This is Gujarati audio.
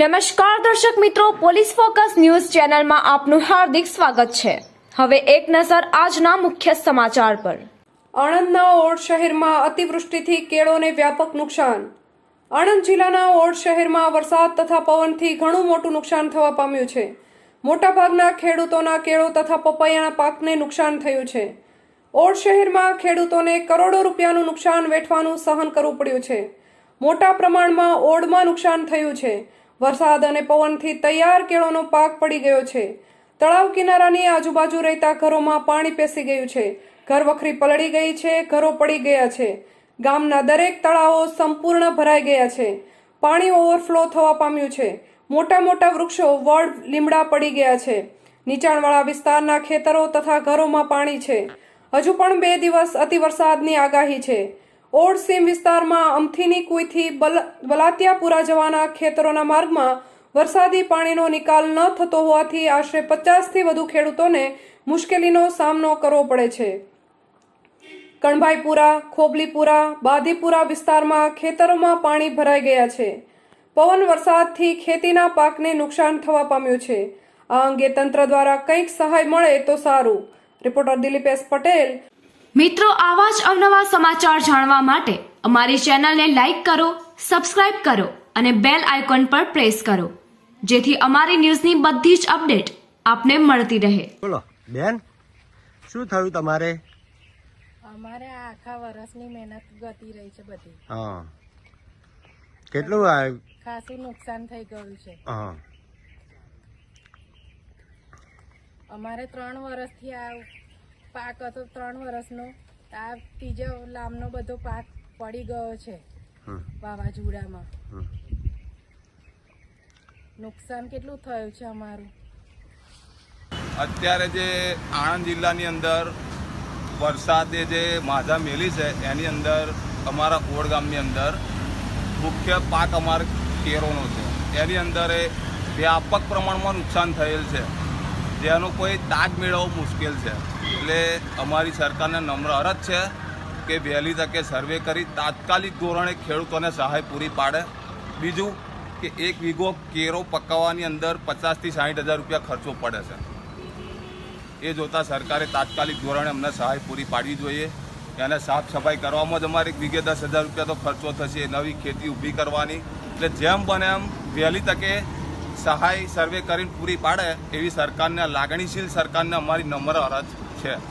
નમસ્કાર દર્શક મિત્રો, પોલીસ ફોકસ ન્યૂઝ ચેનલમાં આપનું હાર્દિક સ્વાગત છે. હવે એક નજર આજના મુખ્ય સમાચાર પર. આણંદના ઓડ શહેરમાં અતિવૃષ્ટિથી કેળોને વ્યાપક નુકસાન. આણંદ જિલ્લાના ઓડ શહેરમાં વરસાદ તથા પવનથી ઘણું મોટું નુકસાન થવા પામ્યું છે. મોટાભાગના ખેડૂતોના કેળો તથા પપૈયાના પાકને નુકસાન થયું છે. ઓડ શહેરમાં ખેડૂતોને કરોડો રૂપિયાનું નુકસાન વેઠવાનું સહન કરવું પડ્યું છે. મોટા પ્રમાણમાં ઓડમાં નુકસાન થયું છે. વરસાદ અને પવનથી તૈયાર કેળોનો પાક પડી ગયો છે. તળાવ કિનારાની આજુબાજુ રહેતા ઘરોમાં પાણી પેસી ગયું છે. ઘર વખરી પલળી ગઈ છે, ઘરો પડી ગયા છે. ગામના દરેક તળાવો સંપૂર્ણ ભરાઈ ગયા છે. પાણી ઓવરફ્લો થવા પામ્યું છે. મોટા મોટા વૃક્ષો વડ લીમડા પડી ગયા છે. નીચાણવાળા વિસ્તારના ખેતરો તથા ઘરોમાં પાણી છે. હજુ પણ બે દિવસ અતિવરસાદની આગાહી છે. ઓડ સીમ વિસ્તારમાં અમથીની કુઈથી બલ- બલાતિયાપુરા જવાના ખેતરોના માર્ગમાં વરસાદી પાણીનો નિકાલ ન થતો હોવાથી આશરે પચાસથી વધુ ખેડૂતોને મુશ્કેલીનો સામનો કરવો પડે છે. કણભાઈપુરા, ખોબલીપુરા, બાદીપુરા વિસ્તારમાં ખેતરોમાં પાણી ભરાઈ ગયા છે. પવન વરસાદથી ખેતીના પાકને નુકસાન થવા પામ્યું છે. આ અંગે તંત્ર દ્વારા કંઈક સહાય મળે તો સારું. રિપોર્ટર દિલીપેશ પટેલ મિત્રો આવા જ અવનવા સમાચાર જાણવા માટે અમારી ચેનલને લાઈક કરો સબસ્ક્રાઇબ કરો અને બેલ આઇકોન પર પ્રેસ કરો જેથી અમારી ન્યૂઝની બધી જ અપડેટ આપને મળતી રહે. બોલો બેન શું થયું તમારે? અમારે આખા વર્ષની મહેનત ગતી રહી છે બધી. હા. કેટલું આ ખાસું નુકસાન થઈ ગયું છે. હા. અમારે ત્રણ વર્ષથી આ પાક હતો ત્રણ વર્ષનો આ ત્રીજો લાંબનો બધો પાક પડી ગયો છે વાવાઝોડામાં. નુકસાન કેટલું થયું છે અમારું? અત્યારે જે આણંદ જિલ્લાની અંદર વરસાદે જે માધા મેલી છે એની અંદર અમારા ઓડ ગામની અંદર મુખ્ય પાક અમારે કેરોનો છે. એની અંદર એ વ્યાપક પ્રમાણમાં નુકસાન થયેલ છે. જેનો કોઈ તાજ મેળવવો મુશ્કેલ છે. એટલે અમારી સરકારને નમ્ર અરજ છે કે વહેલી તકે સર્વે કરી તાત્કાલિક ધોરણે ખેડૂતોને સહાય પૂરી પાડે. બીજું કે એક વીઘો કેરો પકાવવાની અંદર પચાસથી સાઠ હજાર રૂપિયા ખર્ચો પડે છે. એ જોતાં સરકારે તાત્કાલિક ધોરણે અમને સહાય પૂરી પાડવી જોઈએ. એને સાફ સફાઈ કરવામાં જ અમારે એક વીઘે દસ હજાર રૂપિયા તો ખર્ચો થશે. નવી ખેતી ઊભી કરવાની. એટલે જેમ બને એમ વહેલી તકે સહાય સર્વે કરીને પૂરી પાડે એવી સરકારને લાગણીશીલ સરકારને અમારી નમ્ર અરજ છે.